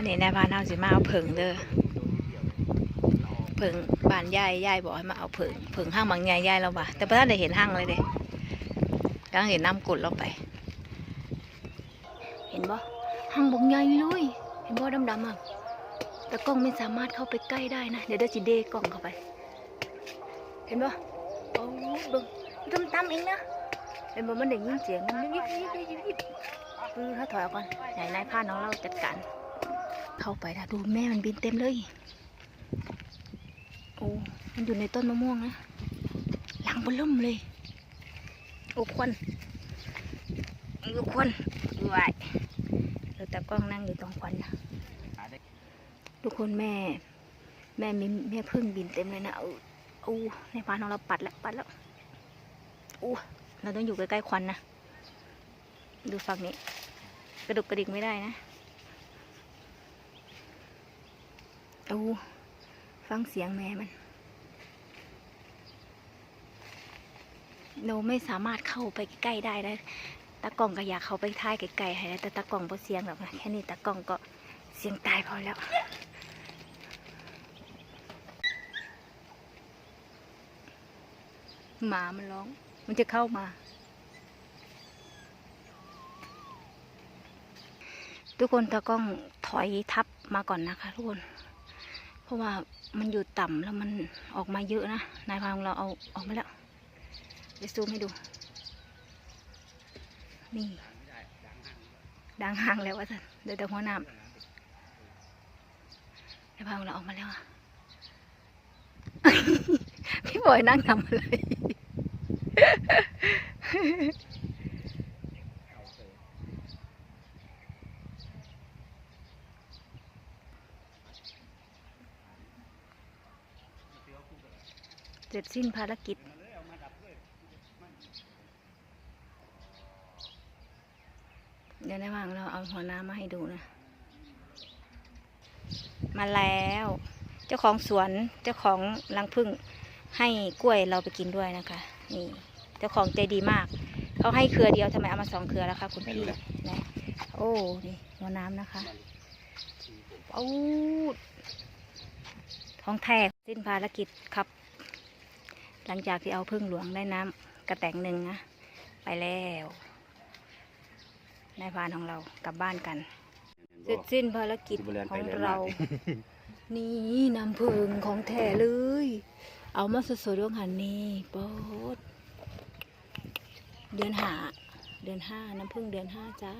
วันนี้นายพานเอาสิมาเอาเผิงเด้อเผิงบ้านยายยายบอกให้มาเอาเผิงเผิงห้างบางใหญ่ยายเราบ่าแต่พระท่านได้เห็นห้างเลยเด้กำลังเห็นน้ำกดเราไป เห็นบ่ห้างบางใหญ่เลยเห็นบ่ดำๆอะแต่กล้องไม่สามารถเข้าไปใกล้ได้นะเดี๋ยวเดี๋ยวจิเดกล้องเข้าไป เห็นบ่โอ้เบิ่งต้มตำเองนะเห็นบ่มันได้ยินเสียงมันยิบยิบยิบยิบยิบคือเขาถอยออกก่อนใหญ่นายพานน้องเราจัดการ เข้าไปนะดูแม่มันบินเต็มเลย โอ้ มันอยู่ในต้นมะม่วงนะ หลังบนล่มเลย โอ้ควันโอ้ควันวยเออตากล้องนั่งอยู่ตรงควันนะทุกคนแม่ แม่มีแม่พึ่งบินเต็มเลยนะเอาอู้ในพานของเราปัดแล้วปัดแล้วอู้เราต้องอยู่ใกล้ๆควันนะ ดูฝั่งนี้ กระดุกกระดิกไม่ได้นะ เอาฟังเสียงแม่มันเราไม่สามารถเข้าไปใกล้ได้นะตากล้องก็อยากเข้าไปท้ายไกลๆให้ได้แต่ตากล้องพอเสียงหรอกนะแค่นี้ตากล้องก็เสียงตายพอแล้วหมามันร้อง มันจะเข้ามา ทุกคนตากล้องถอยทับมาก่อนนะคะทุกคน เพราะว่ามันอยู่ต่ำแล้วมันออกมาเยอะนะ นายพรานของเราเอาออกมาแล้วเดี๋ยวซูมให้ดู นี่ดังห่างแล้วว่าสันเดี๋ยวเดี๋ยวหัวน้ำนายพรานของเราออกมาแล้วอะพี่บอยนั่งทำอะไร เสร็จสิ้นภารกิจ เดี๋ยวในว่างเราเอาหัวน้ำมาให้ดูนะ มาแล้ว เจ้าของสวนเจ้าของรังผึ้งให้กล้วยเราไปกินด้วยนะคะ นี่ เจ้าของใจดีมาก เขาให้เครือเดียวทำไมเอามาสองเครือแล้วคะคุณพี่นะโอ้นี่หัวน้ำนะคะปูดท้องแท้สิ้นภารกิจครับ หลังจากที่เอาพึ่งหลวงได้น้ำกระแตงหนึ่งนะ ไปแล้วนายพรานของเรากลับบ้านกัน เสร็จสิ้นภารกิจของเรา นี่น้ำผึ้งของแท้เลย เอามาสดๆด้วยหันนี่โป๊ดเดือนห้าเดือนห้าน้ำผึ้งเดือนห้าจ้า